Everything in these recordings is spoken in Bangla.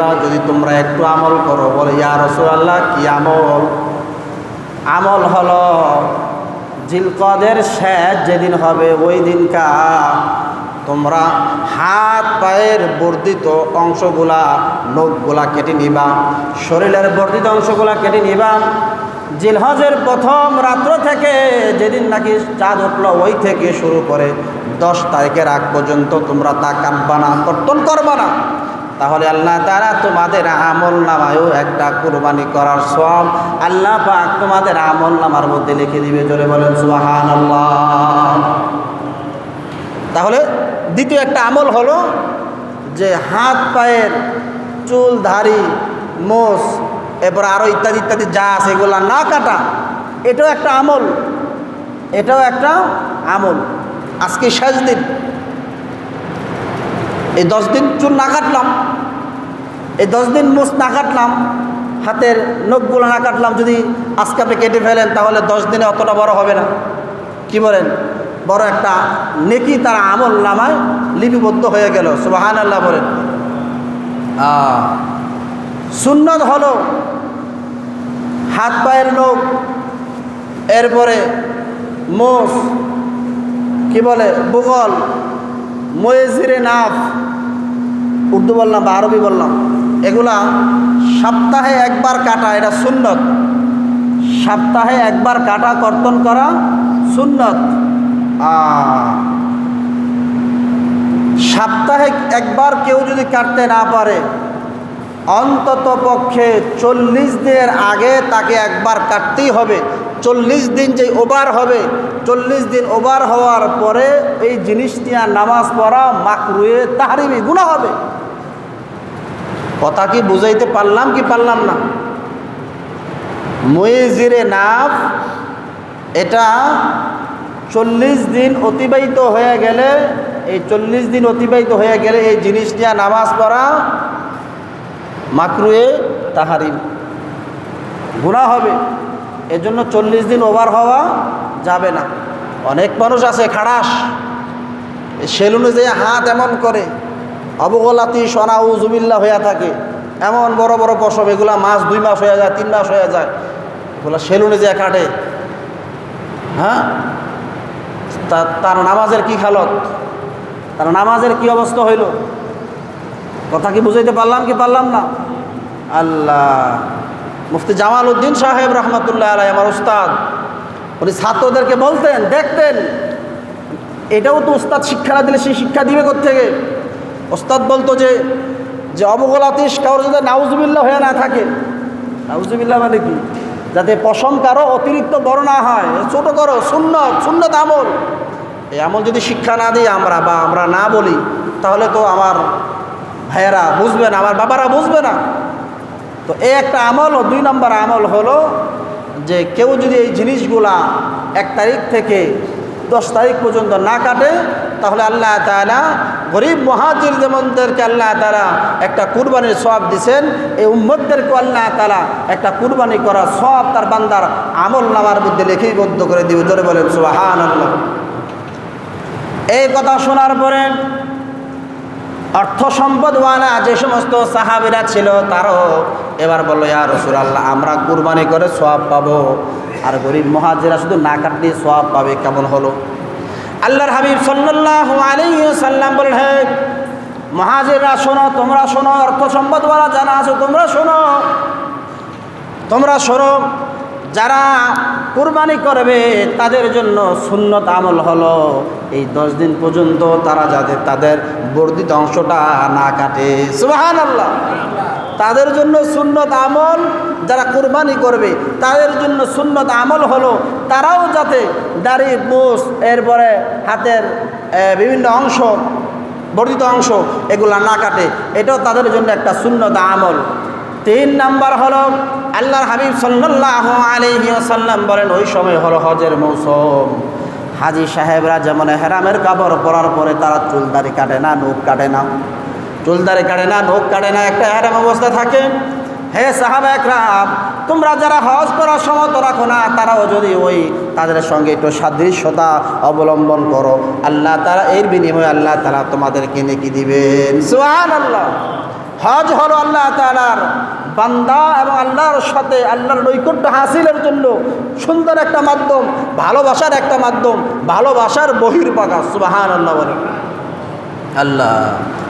আল্লাহ যদি তোমরা একটু আমল করো, বলে, ইয়া রসুল আল্লাহ কি আমল? আমল হলো জিলকদের শেষ যেদিন হবে, ওই দিনকা তোমরা হাত পায়ের বর্ধিত অংশগুলা নখগুলা কেটে নিবা, শরীরের বর্ধিত অংশগুলা কেটে নিবা। জিলহজের প্রথম রাত্র থেকে যেদিন নাকি চাঁদ উঠল, ওই থেকে শুরু করে দশ তারিখের আগ পর্যন্ত তোমরা তা কাটবা না, কর্তন করবা না। তাহলে আল্লাহ তারা তোমাদের আমল নামায়ও একটা কোরবানি করার সব আল্লাহ পাক তোমাদের আমল নামার মধ্যে লিখে দিবে চলে বলেন সুহান তাহলে দ্বিতীয় একটা আমল হলো যে হাত, পায়ের চুল দাড়ি মোষ, এরপর আরও ইত্যাদি ইত্যাদি যা আছে এগুলো না কাটা, এটাও একটা আমল, এটাও একটা আমল। আজকে শেষ দিন এই দশ দিন চুল না কাটলাম। এই দশ দিন মোষ না কাটলাম, হাতের নখগুলো না কাটলাম, যদি আজকে আপনি কেটে ফেলেন, তাহলে দশ দিনে অতটা বড় হবে না। কি বলেন? বড় একটা নেকি তার আমল নামায় লিপিবদ্ধ হয়ে গেল সুবাহান আল্লাহ বলেন সুন্নত হলো হাত পায়ের নখ, এরপরে মোষ, কি বলে? বুগল ময়েজিরে নাফ, উর্দু বললাম বা আরবি বললাম, এগুলা সপ্তাহে একবার কাটা, এটা সুন্নত। সপ্তাহে একবার কাটা কর্তন করা সুন্নত। সপ্তাহে একবার কেউ যদি কাটতে না পারে অন্তত পক্ষে চল্লিশ দিনের আগে তাকে একবার কাটতেই হবে। চল্লিশ দিন যে ওভার হবে, চল্লিশ দিন ওভার হওয়ার পরে এই জিনিস নিয়ে নামাজ পড়া মাকরুয়ে তাহারিমি গুণা হবে। কথা কি বুঝাইতে পারলাম কি পারলাম না? ময়েজিরে নাফ, এটা চল্লিশ দিন অতিবাহিত হয়ে গেলে, এই চল্লিশ দিন অতিবাহিত হয়ে গেলে এই জিনিস নিয়ে নামাজ পড়া মাকরুয়ে তাহারিম গুণা হবে। এজন্য চল্লিশ দিন ওভার হওয়া যাবে না। অনেক মানুষ আছে, খাড়াস। সেলুনে যে হাত এমন করে, অবগলাতি সনা উজুবিল্লা হইয়া থাকে। এমন বড় বড় পশব এগুলা মাস, দুই মাস হয়ে যায়, তিন মাস হয়ে যায়। এগুলো সেলুনে যে কাটে। হ্যাঁ? তা, তার নামাজের কি খালত তার নামাজের কি অবস্থা হইল? কথা কি বুঝাইতে পারলাম কি পারলাম না? আল্লাহ। মুফতি জামাল উদ্দিন সাহেব রহমতুল্লাহ আলাই আমার উস্তাদ। উনি ছাত্রদেরকে বলতেন, দেখতেন, এটাও তো উস্তাদ শিক্ষা না দিলে সেই শিক্ষা দিবে থেকে ওস্তাদ বলতো যে যে অবগলাতিস কারোর যাতে নাউজুবিল্লা হয়ে না থাকে। নাউজুবিল্লা মানে কি? যাতে পশম কারও অতিরিক্ত বড় না হয়। ছোট করো শূন্য শূন্য আমল। এই আমল যদি শিক্ষা না দিই আমরা বা আমরা না বলি, তাহলে তো আমার ভাইয়েরা বুঝবে না, আমার বাবারা বুঝবে না। তো এই একটা আমল ও দুই নম্বর আমল হলো যে কেউ যদি এই জিনিসগুলা এক তারিখ থেকে দশ তারিখ পর্যন্ত না কাটে, তাহলে আল্লাহ তালা গরিব মহাজির যেমনদেরকে আল্লাহ তালা একটা কুরবানির সব দিছেন, এই উম্মদদেরকে আল্লাহ তালা একটা কুরবানি করা সব তার বান্দার আমল নামার মধ্যে লিখিবদ্ধ করে দিবে। ধরে বলেন আল্লাহ এই কথা শোনার পরে অর্থ সম্পদওয়ালা যে সমস্ত সাহাবিরা ছিল তারও এবার বলল, ইয়া রসুল আল্লাহ আমরা কুরবানি করে সব পাবো। আর গরিব মহাজিরা শুধু না কাটলে সব পাবে, কেমন হলো? আল্লাহর হাবিব সাল্লাহ সাল্লাম বললেন, হে মহাজিরা, শোনো, তোমরা শোনো অর্থ সম্পদওয়ালা জানা আছো, তোমরা শোনো। তোমরা শোনো যারা কুরবানি করবে, তাদের জন্য সুন্নত আমল হলো। এই দশ দিন পর্যন্ত তারা যাতে তাদের বর্ধিত অংশটা না কাটে। সুবাহান আল্লাহ তাদের জন্য সুন্নত আমল যারা কুরবানি করবে, তাদের জন্য সুন্নত আমল হলো তারাও যাতে দাড়ি মুস এরপরে হাতের বিভিন্ন অংশ, বর্ধিত অংশ এগুলা না কাটে। এটাও তাদের জন্য একটা শূন্যত আমল। তিন নাম্বার হলো, আল্লাহর হাবিব সাল্লাহ আলহিসাল্লাম বলেন, ওই সময় হলো হজের মৌসুম। হাজি সাহেবরা যেমন হেরামের কাপড় পরার পরে তারা চুলদারি কাটে না, নখ কাটে না। চুলদারি কাটে না, নোখ কাটে না, একটা হেরাম অবস্থা থাকে। হে সাহাব একরাম, তোমরা যারা হজ করার সমত রাখো না, তারাও যদি ওই তাদের সঙ্গে একটু সাদৃশ্যতা অবলম্বন করো, আল্লাহ তারা এর বিনিময়ে আল্লাহ তারা তোমাদেরকে নেকি দিবেন। সুহান আল্লাহ হজ হলো আল্লাহ তালার বান্দা এবং আল্লাহর সাথে আল্লাহর নৈকট্য হাসিলের জন্য সুন্দর একটা মাধ্যম, ভালোবাসার একটা মাধ্যম, ভালোবাসার বহির্প্রকাশ সুবাহান আল্লাহ বলে। আল্লাহ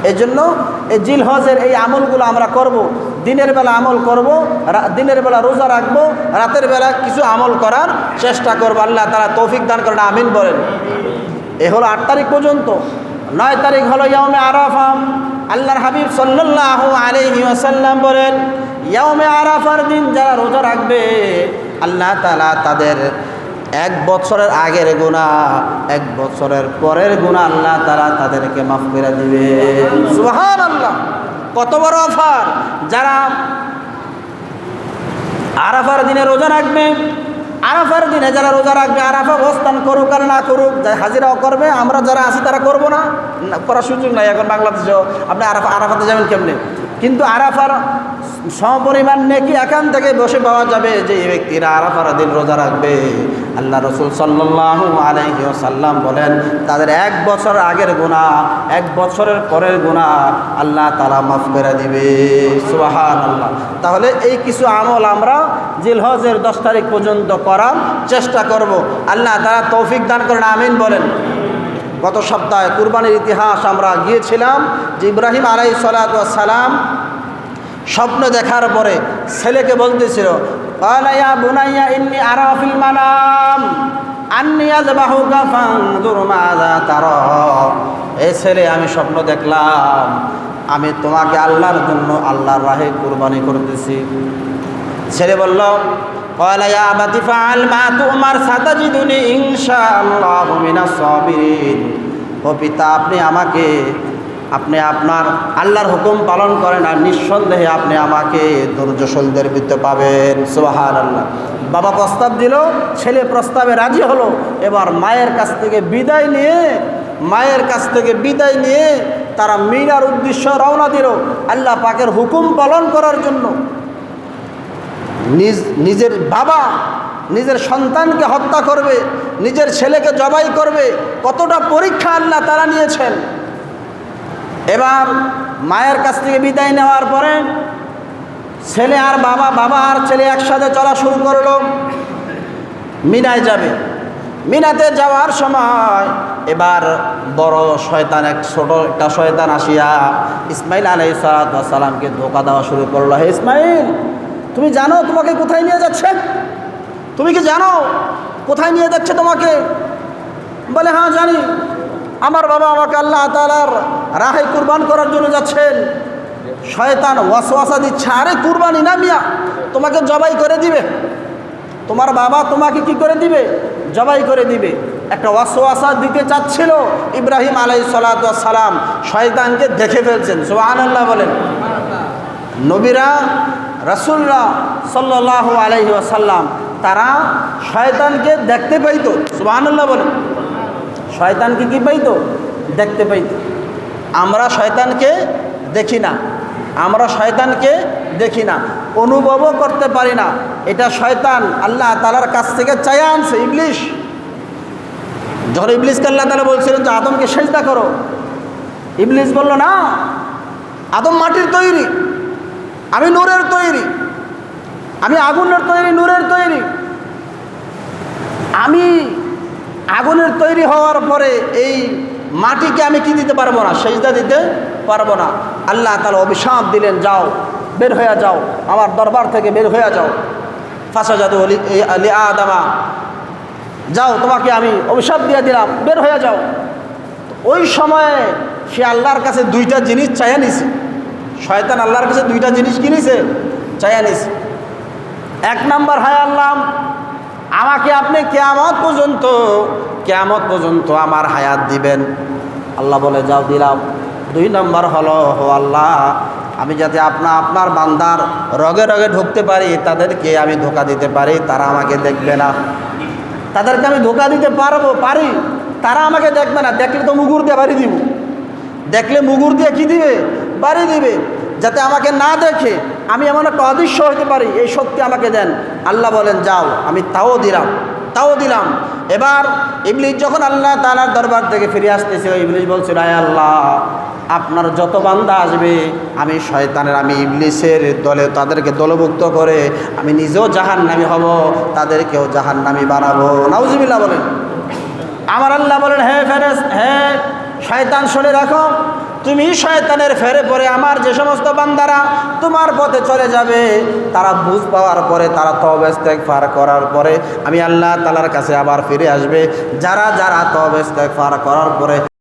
এই জন্য এই জিল হজের এই আমলগুলো আমরা করব, দিনের বেলা আমল করব দিনের বেলা রোজা রাখব, রাতের বেলা কিছু আমল করার চেষ্টা করব, আল্লাহ তারা তৌফিক দান করেন, আমিন বলেন। এ হলো আট তারিখ পর্যন্ত, নয় তারিখ হলো ইয়ামে আরাফাম আল্লাহর হাবিব সাল্লাল্লাহু আলাইহি ওয়াসাল্লাম বলেন ইয়ামে আরাফার দিন যারা রোজা রাখবে, আল্লাহ তালা তাদের এক বছরের আগের গুণা এক বছরের পরের গুণা আল্লাহ তারা তাদেরকে মাফ করে দিবে। সুহান আল্লাহ কত বড় অফার। যারা আরাফার দিনে রোজা রাখবে আরাফার দিনে যারা রোজা রাখবে আরাফা অবস্থান করুক আর না করুক হাজিরাও করবে আমরা যারা আছি তারা করব না, করার সুযোগ নাই এখন বাংলাদেশেও। আপনি আরাফা আরাফাতে যাবেন কেমনে? কিন্তু আরাফার সমপরিমাণ নেকি এখান থেকে বসে পাওয়া যাবে যে এই ব্যক্তিরা আরাফার দিন রোজা রাখবে। আল্লাহ রসুল সাল্লাহ আলহি সাল্লাম বলেন, তাদের এক বছর আগের গুণা এক বছরের পরের গুণা আল্লাহ তারা মাফ করে দিবে। সুবাহান আল্লাহ তাহলে এই কিছু আমল আমরা জিলহজের দশ তারিখ পর্যন্ত করার চেষ্টা করব। আল্লাহ তারা তৌফিক দান করেন, আমিন বলেন। গত সপ্তাহে কুরবানির ইতিহাস আমরা গিয়েছিলাম যে ইব্রাহিম আলাই সালাম স্বপ্ন দেখার পরে ছেলেকে বলতেছিল "ক্বালা বুনাইয়া ইন্নি এই ছেলে, আমি স্বপ্ন দেখলাম, আমি তোমাকে আল্লাহর জন্য আল্লাহর রাহে কুরবানি করতেছি। ছেলে বলল قال يا أبت فعل ما تؤمر ستجدني إن شاء الله من الصابرين ও পিতা আপনি আমাকে আপনি আপনার আল্লাহর হুকুম পালন করেন আর নিঃসন্দেহে আপনি আমাকে ধৈর্যশীলদের ভিতরে পাবেন সুবাহান আল্লাহ বাবা প্রস্তাব দিল ছেলে প্রস্তাবে রাজি হলো এবার মায়ের কাছ থেকে বিদায় নিয়ে মায়ের কাছ থেকে বিদায় নিয়ে তারা মিনার উদ্দেশ্য রওনা দিল আল্লাহ পাকের হুকুম পালন করার জন্য নিজ নিজের বাবা, নিজের সন্তানকে হত্যা করবে, নিজের ছেলেকে জবাই করবে, কতটা পরীক্ষা আল্লাহ তারা নিয়েছেন। এবার মায়ের কাছ থেকে বিদায় নেওয়ার পরে ছেলে আর বাবা বাবা আর ছেলে একসাথে চলা শুরু করল। মিনায় যাবে। মিনাতে যাওয়ার সময় এবার বড় শয়তান, এক ছোট একটা শয়তান আসিয়া ইসমাইল আলাই সালামকে ধোকা দেওয়া শুরু করল। হে ইসমাইল তুমি জানো তোমাকে কোথায় নিয়ে যাচ্ছে? তুমি কি জানো কোথায় নিয়ে যাচ্ছে তোমাকে? বলে হ্যাঁ জানি। আমার বাবা আমাকে আল্লাহ তালার রাহে কুরবান করার জন্য যাচ্ছেন। শয়তান ওয়াসওয়াসা দিচ্ছে। আরে, কুরবানি না মিয়া, তোমাকে জবাই করে দিবে। তোমার বাবা তোমাকে কি করে দিবে? জবাই করে দিবে। একটা ওয়াসওয়াসা দিতে চাচ্ছিল ইব্রাহিম আলাই সালাম। শয়তানকে দেখে ফেলছেন। সোহান আল্লাহ বলেন। নবীরা রাসুলরা সাল্লাহ আলহি আসাল্লাম তারা শয়তানকে দেখতে পাইতো। সুবাহান্লাহ বলেন শয়তানকে কি পাইতো? দেখতে পাইতো। আমরা শয়তানকে দেখি না। আমরা শয়তানকে দেখি না। অনুভবও করতে পারি না। এটা শয়তান আল্লাহ তালার কাছ থেকে চায়া আনছে ইংলিশ যখন ইবলিসকে আল্লাহ তালা বলছিলেন যে, আদমকে সেজদা করো। ইবলিশ বলল, না। আদম মাটির তৈরি। আমি নূরের তৈরি। আমি আগুনের তৈরি, নূরের তৈরি। আমি আগুনের তৈরি হওয়ার পরে এই মাটিকে আমি কি দিতে পারব না? সেজদা দিতে পারব না। আল্লাহ তালা অভিশাপ দিলেন, যাও, বের হয়ে যাও। আমার দরবার থেকে বের হয়ে যাও। ফাঁসা জাদু আদামা। যাও, তোমাকে আমি অভিশাপ দিয়ে দিলাম। বের হয়ে যাও। ওই সময়ে সে আল্লাহর কাছে দুইটা জিনিস চাইয়া নিছে। শয়তান আল্লাহর কাছে দুইটা জিনিস কিনেছে চাইয়া নিছে এক নাম্বার, হায় আল্লাহ, আমাকে আপনি কেয়ামত পর্যন্ত কেয়ামত পর্যন্ত আমার হায়াত দিবেন। আল্লাহ বলে, যাও দিলাম। দুই নম্বর হলো হো আল্লাহ, আমি যাতে আপনা আপনার বান্দার রগে রগে ঢুকতে পারি, তাদেরকে আমি ধোকা দিতে পারি, তারা আমাকে দেখবে না। তাদেরকে আমি ধোকা দিতে পারব, পারি। তারা আমাকে দেখবে না। দেখলে তো মুগুর দিয়ে বাড়ি দিব। দেখলে মুগুর দিয়ে কি দিবে? বাড়ি দিবে, যাতে আমাকে না দেখে আমি এমন একটা অদৃশ্য হতে পারি, এই শক্তি আমাকে দেন। আল্লাহ বলেন, যাও, আমি তাও দিলাম তাও দিলাম। এবার ইবলিশ যখন আল্লাহ তালার দরবার থেকে ফিরে আসতেছে, ওই ইবলিশ বলছিল আয় আল্লাহ, আপনার যত বান্দা আসবে, আমি শয়তানের, আমি ইবলিসের দলে তাদেরকে দলভুক্ত করে আমি নিজেও জাহান্নামি হব, তাদেরকেও জাহান্নামি বানাবো। নাউজিবিল্লাহ বলেন। আমার আল্লাহ বলেন, হে ফেরেস, হে শয়তান, শুনে রাখো তুমি শয়তানের ফেরে পরে আমার যে সমস্ত বান্দারা তোমার পথে চলে যাবে, তারা বুঝ পাওয়ার পরে, তারা তবেস্তেক ফার করার পরে, আমি আল্লাহ তালার কাছে আবার ফিরে আসবে। যারা যারা তবেস্তেক ফার করার পরে